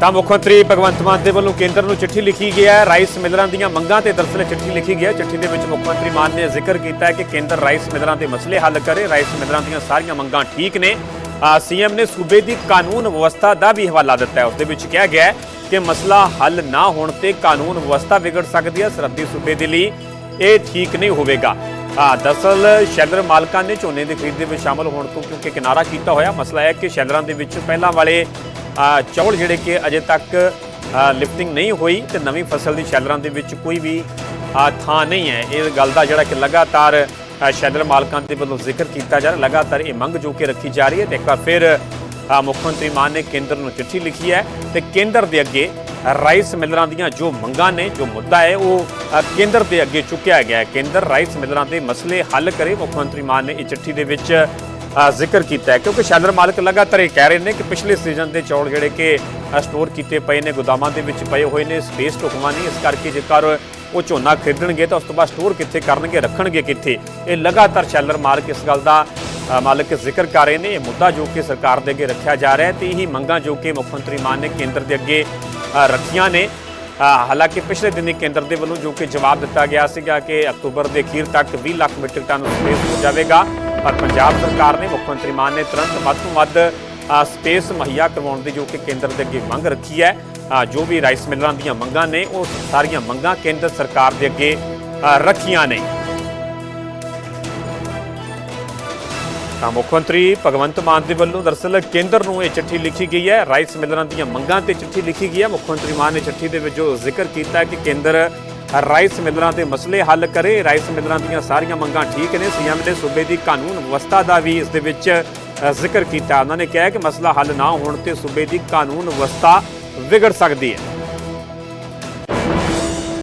S1: ਤਾਂ ਮੁੱਖ ਮੰਤਰੀ ਭਗਵੰਤ ਮਾਨ ਦੇ ਵੱਲੋਂ ਕੇਂਦਰ ਨੂੰ ਚਿੱਠੀ ਲਿਖੀ ਗਈ ਹੈ। ਰਾਈਸ ਮਿਲਰਾਂ ਦੀਆਂ ਮੰਗਾਂ ਤੇ ਦਰਸਲ ਚਿੱਠੀ ਲਿਖੀ ਗਈ ਹੈ। ਚਿੱਠੀ ਦੇ ਵਿੱਚ ਮੁੱਖ ਮੰਤਰੀ ਮਾਨ ਨੇ ਜ਼ਿਕਰ ਕੀਤਾ ਹੈ ਕਿ ਕੇਂਦਰ ਰਾਈਸ ਮਿਲਰਾਂ ਦੇ ਮਸਲੇ ਹੱਲ ਕਰੇ। ਰਾਈਸ ਮਿਲਰਾਂ ਦੀਆਂ ਸਾਰੀਆਂ ਮੰਗਾਂ ਠੀਕ ਨੇ। ਸੀਐਮ ਨੇ ਸੂਬੇ ਦੀ ਕਾਨੂੰਨ ਵਿਵਸਥਾ ਦਾ ਵੀ ਹਵਾਲਾ ਦਿੱਤਾ ਹੈ। ਉਸ ਦੇ ਵਿੱਚ ਕਿਹਾ ਗਿਆ ਹੈ ਕਿ ਮਸਲਾ ਹੱਲ ਨਾ ਹੋਣ ਤੇ ਕਾਨੂੰਨ ਵਿਵਸਥਾ ਵਿਗੜ ਸਕਦੀ ਹੈ। ਸਰਹੱਦੀ ਸੂਬੇ ਦੇ ਲਈ ਇਹ ਠੀਕ ਨਹੀਂ ਹੋਵੇਗਾ। ਆ ਦਰਅਸਲ ਸ਼ੈਲਰ ਮਾਲਕਾਂ ਨੇ ਝੋਨੇ ਦੀ ਖਰੀਦ ਦੇ ਵਿੱਚ ਸ਼ਾਮਲ ਹੋਣ ਤੋਂ ਕਿਉਂਕਿ ਕਿਨਾਰਾ ਕੀਤਾ ਹੋਇਆ। ਮਸਲਾ ਹੈ ਕਿ ਸ਼ੈਲਰਾਂ ਦੇ ਵਿੱਚ ਪਹਿਲਾਂ ਵਾਲੇ ਚੌਲ ਜਿਹੜੇ ਕਿ ਅਜੇ ਤੱਕ ਲਿਫਟਿੰਗ ਨਹੀਂ ਹੋਈ ਤੇ ਨਵੀਂ ਫਸਲ ਦੀ ਸ਼ੈਲਰਾਂ ਦੇ ਵਿੱਚ ਕੋਈ ਵੀ ਥਾਂ ਨਹੀਂ ਹੈ। ਇਹ ਗੱਲ ਦਾ ਜਿਹੜਾ ਕਿ ਲਗਾਤਾਰ ਸ਼ੈਲਰ ਮਾਲਕਾਂ ਦੇ ਵੱਲੋਂ ਜ਼ਿਕਰ ਕੀਤਾ ਜਾ ਰਿਹਾ, ਲਗਾਤਾਰ ਇਹ ਮੰਗ ਜੋ ਕਿ ਰੱਖੀ ਜਾ ਰਹੀ ਹੈ ਤੇ ਇੱਕ ਵਾਰ ਫਿਰ ਮੁੱਖ ਮੰਤਰੀ ਮਾਨ ਨੇ ਕੇਂਦਰ ਨੂੰ ਚਿੱਠੀ ਲਿਖੀ ਹੈ ਤੇ ਕੇਂਦਰ ਦੇ ਅੱਗੇ ਰਾਈਸ ਮਿਲਰਾਂ ਦੀਆਂ ਜੋ ਮੰਗਾਂ ਨੇ, ਜੋ ਮੁੱਦਾ ਹੈ, ਉਹ ਕੇਂਦਰ ਦੇ ਅੱਗੇ ਚੁੱਕਿਆ ਗਿਆ ਹੈ। ਕੇਂਦਰ ਰਾਈਸ ਮਿਲਰਾਂ ਦੇ ਮਸਲੇ ਹੱਲ ਕਰੇ, ਮੁੱਖ ਮੰਤਰੀ ਮਾਨ ਨੇ ਇਹ ਚਿੱਠੀ ਦੇ ਵਿੱਚ ਜ਼ਿਕਰ ਕੀਤਾ ਹੈ, ਕਿਉਂਕਿ ਸ਼ੈਲਰ ਮਾਲਕ ਲਗਾਤਾਰ ਇਹ ਕਹਿ ਰਹੇ ਨੇ ਕਿ ਪਿਛਲੇ ਸੀਜ਼ਨ ਦੇ ਚੌਲ ਜਿਹੜੇ ਕਿ ਸਟੋਰ ਕੀਤੇ ਪਏ ਨੇ, ਗੋਦਾਮਾਂ ਦੇ ਵਿੱਚ ਪਏ ਹੋਏ ਨੇ ਸਪੇਸ ਢੁਕਵਾਂ ਨਹੀਂ, ਇਸ ਕਰਕੇ ਜੇਕਰ ਉਹ ਝੋਨਾ ਖਰੀਦਣਗੇ ਤਾਂ ਉਸ ਤੋਂ ਬਾਅਦ ਸਟੋਰ ਕਿੱਥੇ ਕਰਨਗੇ, ਰੱਖਣਗੇ ਕਿੱਥੇ? ਇਹ ਲਗਾਤਾਰ ਸ਼ੈਲਰ ਮਾਲਕ ਇਸ ਗੱਲ ਦਾ ਮਾਲਕ ਜ਼ਿਕਰ ਕਰ ਰਹੇ ਨੇ। ਇਹ ਮੁੱਦਾ ਜੋ ਕਿ ਸਰਕਾਰ ਦੇ ਅੱਗੇ ਰੱਖਿਆ ਜਾ ਰਿਹਾ ਹੈ, ਤੇ ਇਹੀ ਮੰਗਾਂ ਜੋ ਕਿ ਮੁੱਖ ਮੰਤਰੀ ਮਾਨ ਨੇ ਕੇਂਦਰ ਦੇ ਅੱਗੇ ਰੱਖੀਆਂ ਨੇ। ਹਾਲਾਂਕਿ ਪਿਛਲੇ ਦਿਨੀ ਕੇਂਦਰ ਦੇ ਵੱਲੋਂ ਜੋ ਕਿ ਜਵਾਬ ਦਿੱਤਾ ਗਿਆ ਸੀਗਾ ਕਿ ਅਕਤੂਬਰ ਦੇ ਅਖੀਰ ਤੱਕ 20 ਲੱਖ ਮੀਟ੍ਰਿਕ ਟਨ ਸਪੇਸ ਹੋ ਜਾਵੇਗਾ। ਪਰ ਪੰਜਾਬ ਸਰਕਾਰ ਨੇ ਮੁੱਖ ਮੰਤਰੀ ਮਾਨ ਨੇ ਤੁਰੰਤ ਵੱਧ ਤੋਂ ਵੱਧ ਸਪੇਸ ਮੁਹੱਈਆ ਕਰਵਾਉਣ ਦੀ ਜੋ ਕਿ ਕੇਂਦਰ ਦੇ ਅੱਗੇ ਮੰਗ ਰੱਖੀ ਹੈ। ਜੋ ਵੀ ਰਾਈਸ ਮਿਲਰਾਂ ਦੀਆਂ ਮੰਗਾਂ ਨੇ, ਉਹ ਸਾਰੀਆਂ ਮੰਗਾਂ ਕੇਂਦਰ ਸਰਕਾਰ ਦੇ ਅੱਗੇ ਰੱਖੀਆਂ ਨੇ। ਤਾਂ ਮੁੱਖ ਮੰਤਰੀ ਭਗਵੰਤ ਮਾਨ ਦੇ ਵੱਲੋਂ ਦਰਅਸਲ ਕੇਂਦਰ ਨੂੰ ਇਹ ਚਿੱਠੀ ਲਿਖੀ ਗਈ ਹੈ। ਰਾਈਸ ਮਿਲਰਾਂ ਦੀਆਂ ਮੰਗਾਂ ਤੇ ਚਿੱਠੀ ਲਿਖੀ ਗਈ ਹੈ। ਮੁੱਖ ਮੰਤਰੀ ਮਾਨ ਨੇ ਚਿੱਠੀ ਦੇ ਵਿੱਚ ਜੋ ਜ਼ਿਕਰ ਕੀਤਾ ਕਿ ਕੇਂਦਰ ਰਾਈਸ ਮਿਲਰਾਂ ਦੇ ਮਸਲੇ ਹੱਲ ਕਰੇ। ਰਾਈਸ ਮਿਲਰਾਂ ਦੀਆਂ ਸਾਰੀਆਂ ਮੰਗਾਂ ਠੀਕ ਨੇ। ਸੀਐਮ ਨੇ ਸੂਬੇ ਦੀ ਕਾਨੂੰਨ ਵਿਵਸਥਾ ਦਾ ਵੀ ਇਸ ਦੇ ਵਿੱਚ ਜ਼ਿਕਰ ਕੀਤਾ। ਉਹਨਾਂ ਨੇ ਕਿਹਾ ਕਿ ਮਸਲਾ ਹੱਲ ਨਾ ਹੋਣ ਤੇ ਸੂਬੇ ਦੀ ਕਾਨੂੰਨ ਵਿਵਸਥਾ ਵਿਗੜ ਸਕਦੀ ਹੈ।